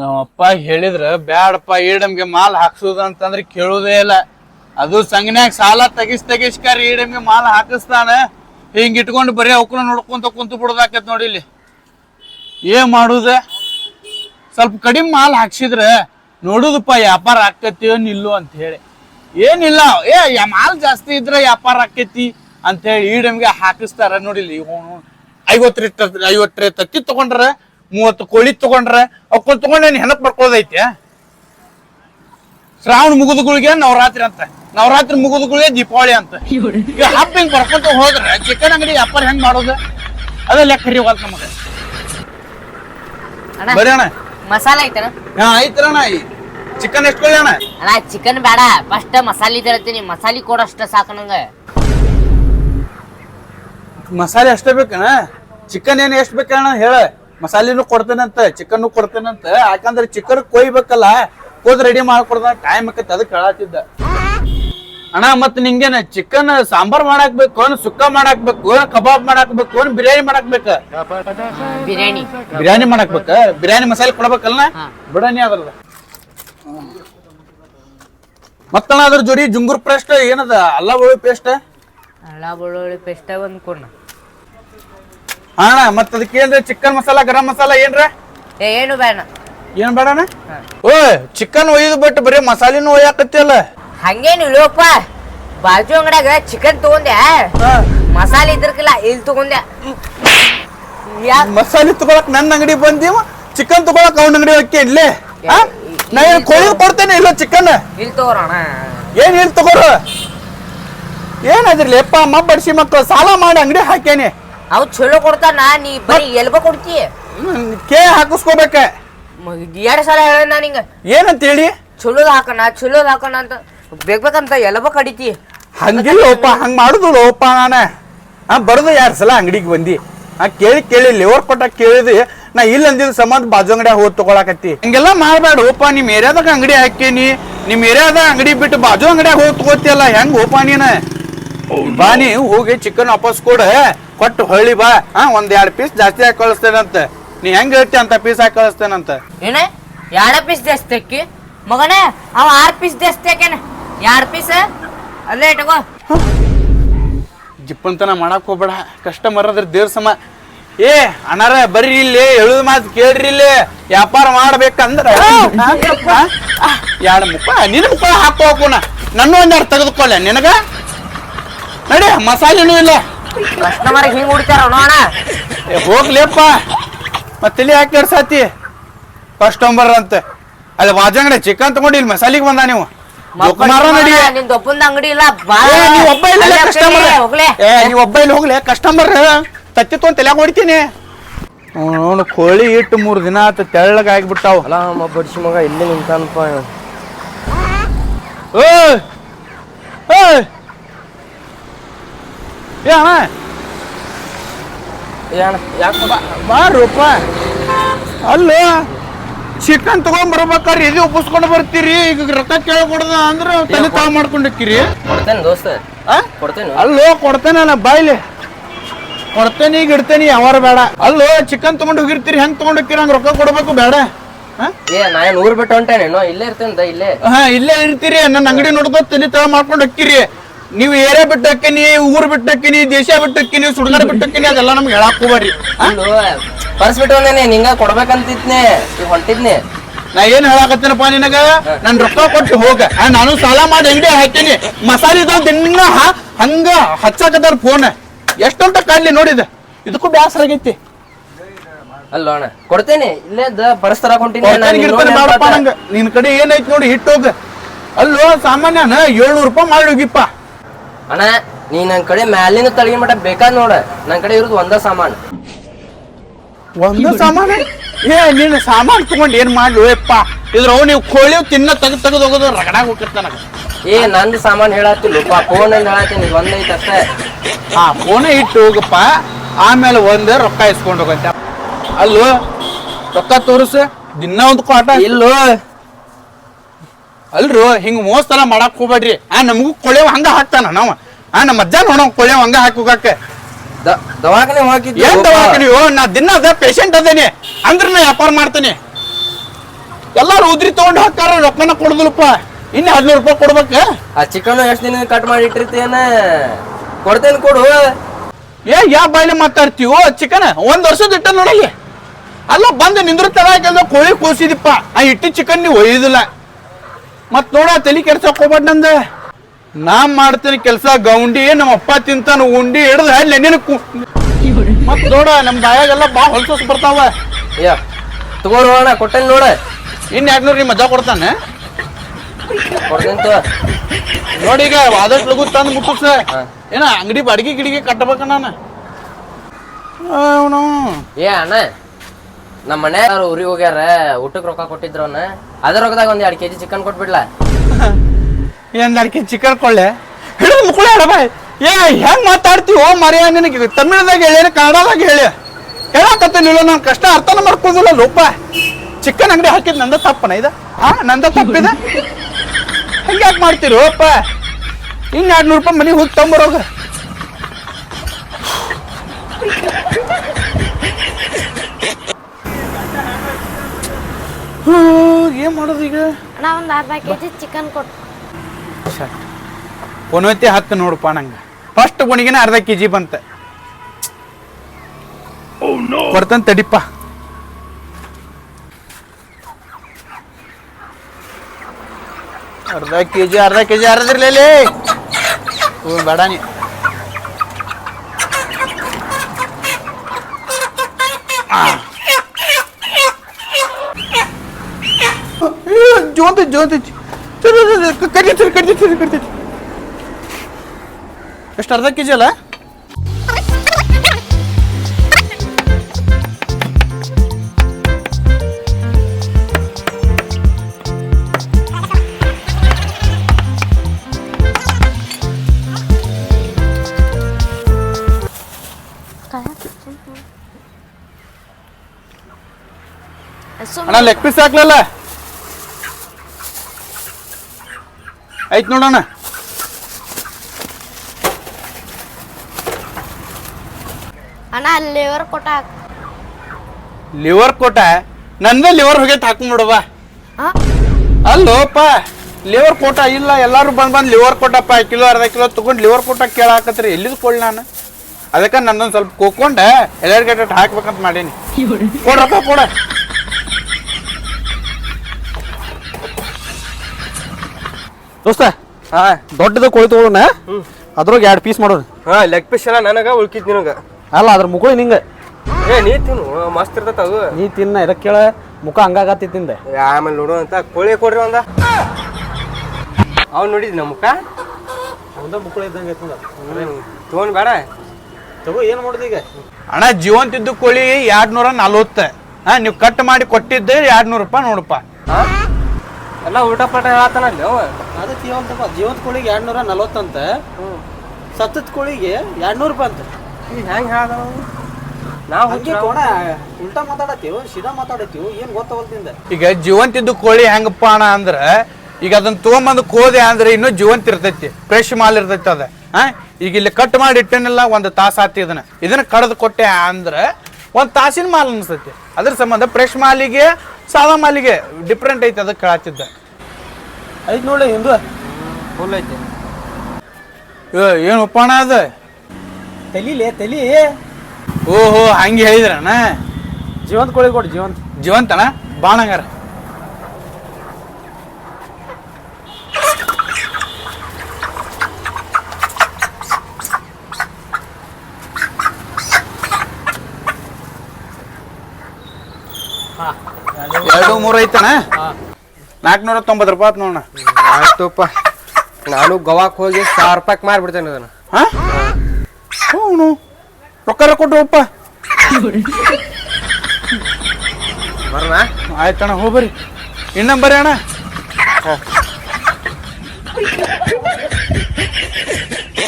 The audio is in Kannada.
ನಮ್ಮಪ್ಪ ಹೇಳಿದ್ರ, ಬ್ಯಾಡಪ್ಪ ಈಡಮ್ಗೆ ಮಾಲ್ ಹಾಕ್ಸುದ ಅಂತಂದ್ರೆ ಕೇಳುದೇ ಇಲ್ಲ. ಅದು ಸಂಘನ್ಯಾಗ ಸಾಲ ತೆಗಿಸ್ ತೆಗಿಸ್ಕಾರ ಈಡಮ್ಗೆ ಮಾಲ್ ಹಾಕಿಸ್ತಾನೆ. ಹಿಂಗ್ ಇಟ್ಕೊಂಡು ಬರೀ ಅವಕ್ಕನ ನೋಡ್ಕೊಂತ ಕುಂತು ಬಿಡೋದಾಕತ್ ನೋಡಿ ಇಲ್ಲಿ. ಏನ್ ಮಾಡುದ? ಸ್ವಲ್ಪ ಕಡಿಮೆ ಮಾಲ್ ಹಾಕ್ಸಿದ್ರ ನೋಡುದಪ್ಪ, ವ್ಯಾಪಾರ ಆಕತಿ ಇಲ್ಲೋ ಅಂತ ಹೇಳಿ. ಏನಿಲ್ಲ ಏ ಮಾಲ್ ಜಾಸ್ತಿ ಇದ್ರೆ ವ್ಯಾಪಾರ ಆಕೈತಿ ಅಂತ ಹೇಳಿ ಈಡಮ್ಗೆ ಹಾಕಿಸ್ತಾರ ನೋಡಿಲಿ ಐವತ್ತು ಲೀಟರ್ ಐವತ್ತು ತತ್ತಿ ತಗೊಂಡ್ರ ಮೂವತ್ತು ಕೋಳಿ ತಗೊಂಡ್ರ ಅವಕ್ಕ ತಗೊಂಡೇನು ಹೆಣಕ್ ಬರ್ಕೊಳೋದೈತಿ? ಶ್ರಾವಣ ಮುಗಿದುಗಳಿಗೆ ನವರಾತ್ರಿ ಅಂತ. ನವರಾತ್ರಿ ಮುಗಿದುಗಳಿಗೆ ದೀಪಾವಳಿ ಅಂತ. ಈಗ ಹಬ್ಬ ಹಿಂಗ್ ಬರ್ಕೊಂತ ಹೋದ್ರೆ ಚಿಕನ್ ಅಂಗಡಿ ವ್ಯಾಪಾರ ಹೆಂಗ್ ಮಾಡೋದು? ಅದ ಲೆಕ್ಕ ಹರಿವಲ್ತ ನಮಗೆ. ಅಣ್ಣ ಬರೀ ಅಣ್ಣ. ಮಸಾಲ ಐತನ ಹಾ ಐತರಣ ಚಿಕನ್ ಎಷ್ಟು ಕೊಳ್ಳಿ ಅಣ್ಣ? ಅಣ್ಣ ಚಿಕನ್ ಬೇಡ. ಫಸ್ಟ್ ಮಸಾಲೆ ತರತೀನಿ ಮಸಾಲೆ ಕೊಡಷ್ಟ ಸಾಕು ನಂಗೆ. ಮಸಾಲೆ ಅಷ್ಟೇ ಬೇಕಣ್ಣ? ಚಿಕನ್ ಏನ್ ಎಷ್ಟು ಬೇಕಣ್ಣ? ಹೇಳ. ಮಸಾಲೆನೂ ಕೊಡ್ತೇನಂತ ಚಿಕನ್ ಕೊಡ್ತೇನಂತ ಯಾಕಂದ್ರೆ ಚಿಕನ್ ಕೊಯ್ಬೇಕಲ್ಲ ಕೊಯ್ದು ರೆಡಿ ಮಾಡ್ಕೊಡ್ದ ಟೈಮ್ ಆಕೈತಿ ಅದಕ್ಕೆ ಹೇಳತ್ತಿದ್ದ ಅಣ್ಣ ಮತ್ ನಿಂಗೇನ ಚಿಕನ್ ಸಾಂಬಾರ್ ಮಾಡಾಕ್ಬೇಕು ಸುಕ್ಕ ಮಾಡಾಕ್ಬೇಕು ಕಬಾಬ್ ಮಾಡಾಕ್ಬೇಕು ಬಿರಿಯಾನಿ ಮಾಡಾಕ್ಬೇಕ? ಬಿರಿಯಾನಿ. ಬಿರಿಯಾನಿ ಮಾಡಾಕ್ಬೇಕ? ಬಿರಿಯಾನಿ ಮಸಾಲೆ ಕೊಡ್ಬೇಕಲ್ಲ? ಬಿರಿಯಾನಿ ಬಿಡಾನಿ ಅದ್ರದ. ಮತ್ತಣ್ಣ ಅದ್ರ ಜೋಡಿ ಜುಂಗುರ್ ಪೇಸ್ಟ್ ಏನದ? ಅಲ್ಲ ಬೆಳ್ಳುಳ್ಳಿ ಪೇಸ್ಟ್ ಅಲ್ಲ ಬೆಳ್ಳುಳ್ಳಿ ಪೇಸ್ಟ್ ಒಂದ್ ಕೊಡ್ನ. ಅಣ್ಣ ಮತ್ತ ಅದಕ್ಕೆ ಏನ್ರಿ ಚಿಕನ್ ಮಸಾಲ ಗರಂ ಮಸಾಲ ಏನ್ರ? ಏ ಏನು ಬೇಡ. ಏನ್ ಬೇಡಣ್ಣ? ಓ ಚಿಕನ್ ಒಯ್ದು ಬಿಟ್ಟು ಬರೀ ಮಸಾಲಿನೂ ಒಯ್ಯಾಕತ್ತಿಯಲ್ಲ? ಹಂಗೇನು ಇಲ್ಲೋಪ್ಪ ಬಾಜು ಅಂಗಡ್ಯಾಗ ಚಿಕನ್ ತಗೊಂಡೆ. ಮಸಾಲೆ ಇದ್ರಕಿಲ್ಲ ಇಲ್ಲಿ ತಗೊಂಡೆ. ಯಾ. ಮಸಾಲೆ ತಗೊಳಕ್ ನನ್ನ ಅಂಗಡಿ ಬಂದೀವ ಚಿಕನ್ ತಗೊಳಕ್ ಅವನ ಅಂಗಡಿ ಹೋಗಿ ಇಲ್ಲೇ? ನಾ ಏನ್ ಕೋಳಿ ಕೊಡ್ತೇನೆ ಇಲ್ಲ ಚಿಕನ್? ಇಲ್ಲಿ ತಗೋರೋಣ ಏನ್ ಇಲ್ಲಿ ತಗೋರು? ಏನ್ ಅದ್ರಲ್ಲಿ ಅಪ್ಪ ಅಮ್ಮ ಬಡಿಸಿ ಮಕ್ಕಳು ಸಾಲ ಮಾಡಿ ಅಂಗಡಿ ಹಾಕೇನಿ ಅವ್ ಚಲೋ ಕೊಡ್ತಾನ ನೀ ಬರೀ ಎಲ್ಬ ಕೊಡ್ತಿ? ಕೇ ಹಾಕಿಸ್ಕೋಬೇಕ. ಎರಡ್ ಸಲ ಹೇಳ ನಾ ನಿಂಗ. ಏನಂತ ಹೇಳಿ ಚಲೋದ್ ಹಾಕೋಣ ಚಲೋದ್ ಹಾಕೋಣ ಅಂತ. ಬೇಕಂತ ಎಲ್ಬ ಕಡಿತಿ. ಹಂಗಿಲ್ಲ ಒಪ್ಪ ಹಂಗ ಮಾಡುದು ಒಪ್ಪ ನಾನ. ಆ ಬರೋದು ಯಾರ ಸಲ ಅಂಗಡಿಗೆ ಬಂದಿ. ಆ ಕೇಳಿ ಕೇಳಿ ಲೇವರ್ ಕೊಟ್ಟ ಕೇಳಿದಿ ನಾ ಇಲ್ಲ ಅಂದಿದ್ ಸಂಬಂಧ ಬಾಜು ಅಂಗಡಿ ಹೋಗಿ ತಗೊಳಕತ್ತಿ. ಹಂಗೆಲ್ಲ ಮಾಡ್ಬೇಡ ಓಪ ನಿಮ್ ಏರಿಯಾದಾಗ ಅಂಗಡಿ ಹಾಕೇನಿ ನಿಮ್ ಏರಿಯಾದಾಗ ಅಂಗಡಿ ಬಿಟ್ಟು ಬಾಜು ಅಂಗಡಿಯಾಗ ಹೋಗಿ ತಗೋತಿಯಲ್ಲ ಹೆಂಗ್ ಓಪ ನೀನ? ಬಾ ನೀ ಹೋಗಿ ಚಿಕನ್ ವಾಪಸ್ ಕೊಡ. ಕೊಟ್ಟು ಹೊಳ್ಳಿ ಬಾ. ಹಾ ಒಂದ್ ಎರಡ್ ಪೀಸ್ ಜಾಸ್ತಿ ಹಾಕಿ ಕಳಿಸ್ತೇನಂತ. ನೀ ಹೆಂಗ್ ಹೇಳ್ತಿ ಅಂತ ಪೀಸ್ ಹಾಕಿ ಕಳಿಸ್ತೇನಂತ? ಏನ? ಎರಡು ಪೀಸ್ ಜಾಸ್ತಿ ಅಕ್ಕಿ ಮಗನೇ ಅವ ಆರ್ ಪೀಸ್ ಜಾಸ್ತಿ ಹಾಕ್ಯಾನ. ಎರಡ್ ಪೀಸ್ ಅಲ್ಲೇ ಇಟ್ಕೋ. ಜಿಪ್ಪಂತನ ಮಾಡಕ್ ಹೋಗ್ಬೇಡ. ಕಸ್ಟಮರ್ ಅದ್ರ ದೇವ್ರ ಸಮ. ಏ ಅನಾರ ಬರ್ರಿ ಇಲ್ಲಿ ಹೇಳುದ ಮಾತು ಕೇಳ್ರಿ ಇಲ್ಲಿ. ವ್ಯಾಪಾರ ಮಾಡ್ಬೇಕಂದ್ರ. ಎರಡು ಮುಖ ನಿನ್ನ ಮುಖ ಹಾಕೋ ಹಾಕೋಣ ನನ್ನ ಒಂದೆರಡು ತೆಗೆದುಕೊಳ್ಳೆ. ನಿನಗ? ನಡಿ ಮಸಾಲೆನೂ ಇಲ್ಲ. ಕಸ್ಟಮರ್ ಹಿಂಗ್ ಹುಡ್ತಾರ ನೋಡ ಏ, ಹೋಗ್ಲೇಪ್ಪ. ಮತ್ತೆ ಇಲ್ಲಿ ಯಾಕೆ ಕೆಡ್ಸಾತಿ ಕಸ್ಟಮರ್ ಅಂತ. ಅಲ್ಲಿ ವಾಜಂಗಡೆ ಚಿಕನ್ ತಗೊಂಡು ಇಲ್ಲಿ ಮಸಾಲಿಗೆ ಬಂದ ನೀವು. ಮಾರ ನಡಿ ನಿನ್ ಒಬ್ಬಂದ ಅಂಗಡಿ ಇಲ್ಲ ಬಾ. ಏ, ನೀವ್ ಒಬ್ಬ ಇಲ್ಲ ಕಸ್ಟಮರ್ ಹೋಗ್ಲಿ, ಏ ನೀವ್ ಒಬ್ಬ ಇಲ್ಲಿ ಹೋಗ್ಲೆ ಕಸ್ಟಮರ್ ತತ್ತಿತ್ತು ಅಂತ ತಲೆಯಾಗ ಹೊಡಿತೀನಿ. ಅವನು ಕೋಳಿ ಇಟ್ಟು ಮೂರ್ ದಿನ ಆತ ತೆಳ್ಳಗೆ ಆಗ್ಬಿಟ್ಟಾವ. ಅಲ್ಲ ನಮ್ಮ ಬಡ್ಸಿ ಮಗ ಇಲ್ಲಿ ನಿಂತಾನಪ್ಪ. ಇವ. ಓಯ್ ಓಯ್ ಏ ಅಣ್ಣ. ಬಾರೂಪ ಅಲ್ಲೋ ಚಿಕನ್ ತಗೊಂಡ್ ಬರ್ಬೇಕಾದ್ರೆ ಎದೆ ಒಪ್ಪಿಸ್ಕೊಂಡು ಬರ್ತೀರಿ? ಈಗ ರೊಕ್ಕ ಕೇಳ್ಕೊಡ್ದ ಅಂದ್ರೆ ತಲೆ ತಾವ್ ಮಾಡ್ಕೊಂಡಿಕ್ಕಿರಿ ಕೊಡ್ತೇನೆ ದೋಸ್ತ. ಕೊಡ್ತೇನೆ. ಅಲ್ಲೋ ಕೊಡ್ತೇನೆ ಬಾಯ್ಲಿ. ಕೊಡ್ತೇನೆ ಈಗ ಇಡ್ತೇನೆ ಯಾವಾರ ಬೇಡ. ಅಲ್ಲೋ ಚಿಕನ್ ತಗೊಂಡು ಹೋಗಿರ್ತೀರಿ ಹೆಂಗ್ ತಗೊಂಡ್ ಹೋಗಿರಿ ಹಂಗ ರೊಕ್ಕ ಕೊಡ್ಬೇಕು ಬೇಡ. ಹಾ? ಏ ನಾ ಊರ್ ಬಿಟ್ಟು ಹೊಂಟೇನೇನೋ ಇಲ್ಲೇ ಇರ್ತೇನೆ ಇಲ್ಲೇ. ಹಾ ಇಲ್ಲೇ ಇರ್ತೀರಿ ನನ್ನ ಅಂಗಡಿ ನೋಡ್ದೋ ತಲೆ ತಳ ಮಾಡ್ಕೊಂಡು ಹೋಕ್ಕಿರಿ ನೀವು ಏರಿಯಾ ಬಿಟ್ಟಕ್ಕಿನಿ ಊರು ಊರ್ ಬಿಟ್ಟು ಹಾಕಿನಿ ದೇಶ ಬಿಟ್ಟಕ್ಕಿನಿ ಹಾಕಿನಿ ಬಿಟ್ಟಕ್ಕಿನಿ ಅದೆಲ್ಲ ನಮ್ಗೆ ಹೇಳಕ್ ಹೋಗ್ರಿ ಅಲ್ಲೋ ಪರ್ಸ್ ಬಿಟ್ಟು ಬಂದೇನೆ ನಿಂಗ ಕೊಡ್ಬೇಕಂತಿದ್ನೆ ಹೊಂಟಿದ್ನೆ. ನಾ ಏನ್ ಹೇಳಕತ್ತೇನಪ್ಪ ನಿನಗ? ನನ್ ರೊಕ್ಕ ಕೊಟ್ಟು ಹೋಗ. ನಾನು ಸಾಲ ಮಾಡಿ ಅಂಗಡಿ ಹಾಕಿನಿ. ಮಸಾಲಿದು ದಿನ ಹಂಗ ಹಚ್ಚಾಕತ್ತಾರ ಫೋನ್ ಎಷ್ಟಂತ ಕಾಡ್ಲಿ ನೋಡಿದ. ಇದಕ್ಕೂ ಬ್ಯಾಸರ ಆಗೈತಿ. ಅಲ್ಲೋಣ ಕೊಡ್ತೇನೆ ಇಲ್ಲೇ ಬರಸ್ತಾರ ನಿನ್ ಕಡೆ ಏನೈತಿ ನೋಡಿ ಹಿಟ್ಟು ಹೋಗ. ಅಲ್ಲೋ ಸಾಮಾನ್ಯನ ಏಳ್ನೂರು ರೂಪಾಯಿ ಮಾಡಿ ಹೋಗಿಪ್ಪ. ಅಣ್ಣ ನೀ ನನ್ ಕಡೆ ಮ್ಯಾಲಿನ ತಳಗಿನ ಮಟ್ಟ ಬೇಕಾದ್ ನೋಡ. ನನ್ ಕಡೆ ಇರೋದು ಒಂದ ಸಾಮಾನ್. ಒಂದು ಸಾಮಾನು? ಏ ನೀನು ಸಾಮಾನು ತಗೊಂಡ್ ಏನ್ ಮಾಡ್ಲಿ? ಯಪ್ಪ ಇದ್ರ ಅವ್ ನೀವು ಕೋಳಿ ತಿನ್ನ ತಗ ತೆಗೆದು ಹೋಗೋದು ರಗಡಾಗ ಹೋಗಿರ್ತಾನ ಏ ನಂದು ಸಾಮಾನ್ ಹೇಳತ್ತಿಲ್ಲಪ್ಪ ಫೋನ್ ಅಂದ್ ಹೇಳತ್ತೀನಿ ಒಂದ್ ಐತ್ ಅಷ್ಟೇ. ಆ ಫೋನ್ ಇಟ್ಟು ಹೋಗಪ್ಪ ಆಮೇಲೆ ಒಂದ್ ರೊಕ್ಕ ಇಸ್ಕೊಂಡು ಹೋಗಂತ. ಅಲ್ಲೋ ರೊಕ್ಕ ತೋರಿಸು ದಿನ ಒಂದು ಕಾಟ. ಇಲ್ಲೋ ಅಲ್ರು ಹಿಂಗ್ ಮೋಸ್ತಲ ತರ ಮಾಡಕ್ ಹೋಗ್ಬೇಡ್ರಿ. ಆ ನಮಗೂ ಕೊಳೆವ ಹಂಗ ಹಾಕ್ತಾನ ನಾವ. ಆ ನಮ್ಮ ಅಜ್ಜ ನೋಡೋ ಕೊಳೆವ ಹಂಗ ಹಾಕೋಗಕ್ಕೆ ದವಾಖಾನೆ ಹೋಗಿದ್ದೆ ಏನ್ ದವಾಖಾನೆ? ನಾ ದಿನ ಅದ ಪೇಷಂಟ್ ಅದೇನಿ. ಅಂದ್ರ ನಾ ವ್ಯಾಪಾರ ಮಾಡ್ತೇನೆ. ಎಲ್ಲಾರು ಉದ್ರಿ ತಗೊಂಡ್ ಹಾಕಾರ ರೊಕ್ಕನ ಕೊಡುದಿಲ್ಲಪ್ಪ. ಇನ್ನ ಹದಿನೂರು ರೂಪಾಯಿ ಕೊಡ್ಬೇಕ? ಆ ಚಿಕನ್ ಎಷ್ಟು ದಿನ ಕಟ್ ಮಾಡಿ ಇಟ್ಟಿರ್ತೇನ ಕೊಡ್ತೇನೆ ಕೊಡು. ಏ ಯಾವ ಬಾಯ್ಲೆ ಮಾತಾಡ್ತೀವೋ ಚಿಕನ್ ಒಂದ್ ವರ್ಷದ ಇಟ್ಟ ನೋಡಿ ಅಲ್ಲ ಬಂದು ನಿಂದ್ರ ಹಾಕಂದ್ರೆ ಕೋಳಿ ಕೂಸಿದಿಪ್ಪ ಆ ಇಟ್ಟಿ ಚಿಕನ್ ನೀವು ಒಯ್ಯುದಿಲ್ಲ. ಮತ್ ನೋಡ ತಲಿ ಕೆಡ್ಸಕ್ ಹೋಗ್ಬೇಡ ನಂದ. ನಾ ಮಾಡ್ತೀನಿ ಕೆಲ್ಸ ಗೌಂಡಿ ನಮ್ಮ ಅಪ್ಪ ತಿಂತಾನ ಉಂಡಿ ಹಿಡ್ದ ಅಲ್ಲಿ ನಿನ್ನ ಮತ್ ನೋಡ ನಮ್ ಬಾಯಾಗೆಲ್ಲ ಬಾ ಹೊಲ್ಸೋಸ್ ಬರ್ತಾವ. ಅಯ್ಯ ತಗೋರು ಅಣ್ಣ ಕೊಟ್ಟೇನಿ ನೋಡ. ಇನ್ ಯಾಕ್ನೂರ್ ನಿಮ್ಮ ಮಜಾ ಕೊಡ್ತಾನೆ? ನೋಡೀಗ ನೋಡಿ ಈಗ ಆದಷ್ಟು ಲಗು ತಂದು ಮುಟ್ಟಿಸ ಏನ ಅಂಗಡಿ ಬಾಡಿಗೆ ಗಿಡಿಗೆ ಕಟ್ಟಬೇಕ ನಾನು? ಏ ಅಣ್ಣ. ನಮ್ಮ ಮನೆ ಊರಿಗೆ ಹೋಗ್ಯಾರ ಊಟಕ್ಕೆ ರೊಕ್ಕ ಕೊಟ್ಟಿದ್ರು ಅವನ್ನ ಅದ್ರ ರೊಕ್ಕದಾಗ ಒಂದ್ ಎರಡು ಕೆಜಿ ಚಿಕನ್ ಕೊಟ್ಬಿಡ್ಲಾ. ಏನ್ ಅಡಿಕೆ ಚಿಕನ್ ಕೊಳ್ಳೆ ಹಿಡಿದು ಮುಕ್ಕಳ ಬಾಯ್. ಏ ಹೆಂಗ್ ಮಾತಾಡ್ತೀವೋ ಮರ್ಯ ನಿನಗೆ ತಮಿಳ್ದಾಗ ಹೇಳಿ ಕನ್ನಡದಾಗ ಹೇಳಿ. ಹೇಳಕತ್ತೇನಿಲ್ಲ ನಾನು ಕಷ್ಟ ಅರ್ಥನ ಮಾಡ್ಕೋದಿಲ್ಲ ಲೋಪ. ಚಿಕನ್ ಅಂಗಡಿ ಹಾಕಿದ್ ನಂದ ತಪ್ಪನ ಇದ? ಹಾ ನಂದ ತಪ್ಪಿದ? ಹೆಂಗ್ ಯಾಕೆ ಮಾಡ್ತೀರೋ ಅಪ್ಪ ಇನ್ನು ಎರಡು ನೂರು ರೂಪಾಯಿ ಮನೆಗೆ ಹೋಗಿ ತೊಂಬರೋಗ. ಏನ್ ಮಾಡೋದು ಈಗ? ಅಣ್ಣ ಒಂದು ಅರ್ಧ ಕೆ ಜಿ ಚಿಕನ್ ಕೊಟ್ಟು ಕೊನೋತಿ ಹತ್ತು ನೋಡಪ್ಪ ನಂಗೆ. ಫಸ್ಟ್ ಗುಣಿಗೆನ ಅರ್ಧ ಕೆ ಜಿ ಬಂತ. ಕೊಡ್ತಾನೆ ತಡಿಪ್ಪ ಅರ್ಧ ಕೆ ಜಿ ಅರ್ಧ ಕೆ ಜಿ ಹ್ಞೂ ಬೇಡ ನೀ ಆ. ಅಯ್ಯೋ, ಜೋಂತ. ಕಡಿತೀರಿ ಕಡಿತೀರಿ ಕಡ್ದಿತ್ತು ಎಷ್ಟು ಅರ್ಧ ಕೆ ಜಿ ಅಲ್ಲ? ಅಣ್ಣ ಲೆಗ್ ಪೀಸ್ ಹಾಕ್ಲಲ್ಲ? ಐತ್ ನೋಡೋಣ. ಅಣ್ಣ ಲೇವರ್ ಕೊಟ್ಟ ಲಿವರ್ ಕೊಟ್ಟ? ನಂದೇ ಲಿವರ್ ಹೋಗಿ ಹಾಕೊಂಡ್ಬಿಡವ ಅಲ್ಲೋಪ ಲಿವರ್ ಕೋಟ ಇಲ್ಲ ಎಲ್ಲಾರು ಬಂದ್ ಬಂದ್ ಲಿವರ್ ಕೊಟ್ಟಪ್ಪ ಕಿಲೋ ಅರ್ಧ ಕಿಲೋ ತಗೊಂಡ್ ಲಿವರ್ ಕೋಟ ಕೇಳಾಕತ್ರಿ ಎಲ್ಲಿದ್ ಕೊಡ್ಲಿ ನಾನು? ಅದಕ್ಕೆ ನಂದೊಂದ್ ಸ್ವಲ್ಪ ಕೋಕೊಂಡೆ ಎಲ್ಲರಿಗೇಟ್ ಹಾಕ್ಬೇಕಂತ ಮಾಡೀನಿ. ಕೊಡ್ರಪ್ಪ ಕೊಡ. ದೋಸ್ತ ಹಾ. ದೊಡ್ಡದ ಕೋಳಿ ತಗೊಳ್ಳೋಣ ಅದ್ರಾಗ ಎರಡು ಪೀಸ್ ಮಾಡೋಣ ಹಾ ಲೆಗ್ ಪೀಸ್ ಎಲ್ಲ ನನಗ ಉಳ್ಕಿದ್ ನಿನಗ. ಅಲ್ಲ ಅದ್ರ ಮುಗುಳಿ ನಿಂಗ. ಏ ನೀ ತಿನ್ನು ಮಸ್ತ್ ಇರ್ತೈತ ಅದು. ನೀ ತಿನ್ನ ಇದಕ್ಕೆ ಕೇಳ? ಮುಖ ಹಂಗಾಗತ್ತಿ ತಿಂದೆ. ಆಮೇಲೆ ನೋಡು ಅಂತ ಕೋಳಿ ಕೊಡ್ರಿ ಒಂದ. ಅವ್ನು ನೋಡಿದ್ ನಮ್ಮ ಮುಖ? ಒಂದ ಮುಕ್ಕಳ ಇದ್ದಂಗೆ ತೊಗೊಂಡ್ ಬೇಡ. ತಗೋ ಏನು ಮಾಡೋದು ಈಗ? ಅಣ್ಣ ಜೀವಂತಿದ್ದು ಕೋಳಿ ಎರಡ್ ನೂರ ನಲ್ವತ್ತ. ಹಾ ನೀವು ಕಟ್ ಮಾಡಿ ಕೊಟ್ಟಿದ್ದೆ ಎರಡ್ ನೂರು ರೂಪಾಯಿ ನೋಡಪ್ಪ. ಹಾ? ಎಲ್ಲ ಊಟ ಪಾಠ ಹೇಳತ್ತಾನಲ್ಲಿ ಅವ ಅದಕ್ಕೆ ಜೀವಂತ ಜೀವಂತ ಕೋಳಿಗೆ ಎರಡು ನೂರ ನಲವತ್ತಂತ ಸತ್ತದ ಕೋಳಿಗೆ ಎರಡ್ನೂರು ರೂಪಾಯಿ ಅಂತ. ಈಗ ಹೆಂಗ್ ಹೇಳ್ದ ನಾವು ಹಂಗೆ ಉಲ್ಟಾ ಮಾತಾಡತ್ತೀವಿ ಸೀದಾ ಮಾತಾಡತ್ತೀವಿ ಏನು ಈಗ ಜೀವಂತಿದ್ದು ಕೋಳಿ ಹೆಂಗಪ್ಪ ಅಣ್ಣ ಅಂದ್ರೆ ಈಗ ಅದನ್ನ ತೊಗೊಂಬಂದು ಕೋದೆ ಅಂದ್ರೆ ಇನ್ನೂ ಜೀವಂತ ಇರ್ತೈತಿ ಫ್ರೆಶ್ ಮಾಲ್ ಇರ್ತೈತಿ ಅದ. ಹಾ? ಈಗ ಇಲ್ಲಿ ಕಟ್ ಮಾಡಿ ಇಟ್ಟೇನಿಲ್ಲ ಒಂದು ತಾಸು ಆತಿ ಇದನ್ನ ಇದನ್ನ ಕಡ್ದು ಕೊಟ್ಟೆ ಅಂದ್ರೆ ಒಂದು ತಾಸಿನ ಮಾಲ್ ಅನಿಸ್ತೈತಿ. ಅದ್ರ ಸಂಬಂಧ ಫ್ರೆಶ್ ಮಾಲಿಗೆ ಸಾದಾ ಮಾಲಿಗೆ ಡಿಫ್ರೆಂಟ್ ಐತೆ ಅದಕ್ಕೆ ಕೇಳತ್ತಿದ್ದ ಐದು ನೋಡಿ ಹಿಂದೂ. ಫುಲ್ ಐತೆ. ಏ, ಉಪ್ಪಣ ಅದು? ತಲಿಲೇ ತಲೀಲಿ ತಲಿ. ಓಹೋ ಹಂಗೆ ಹೇಳಿದ್ರಣ್ಣ ಜೀವಂತ ಕೋಳಿ ಕೊಡು ಜೀವಂತ. ಜೀವಂತನ? ಬಾಣಂಗಾರ. ಎರಡು ಮೂರು ಐತಣ ನಾಲ್ಕುನೂರ ತೊಂಬತ್ತು ರೂಪಾಯಿ ಆತು ನೋಡಣ ಆಯ್ತಪ್ಪ. ನಾನು ಗೋವಾಕ್ ಹೋಗಿ ಸಾವಿರ ರೂಪಾಯಿ ಮಾರ್ಬಿಡ್ತೇನೆ ಅದನ್ನ. ಹಾ? ಹ್ಞೂ ರೊಕ್ಕ ಕೊಟ್ರಪ್ಪ ಬರೋಣ ಆಯ್ತಣ್ಣ ಇನ್ನೊಂದು ಬರೀ ಅಣ್ಣ.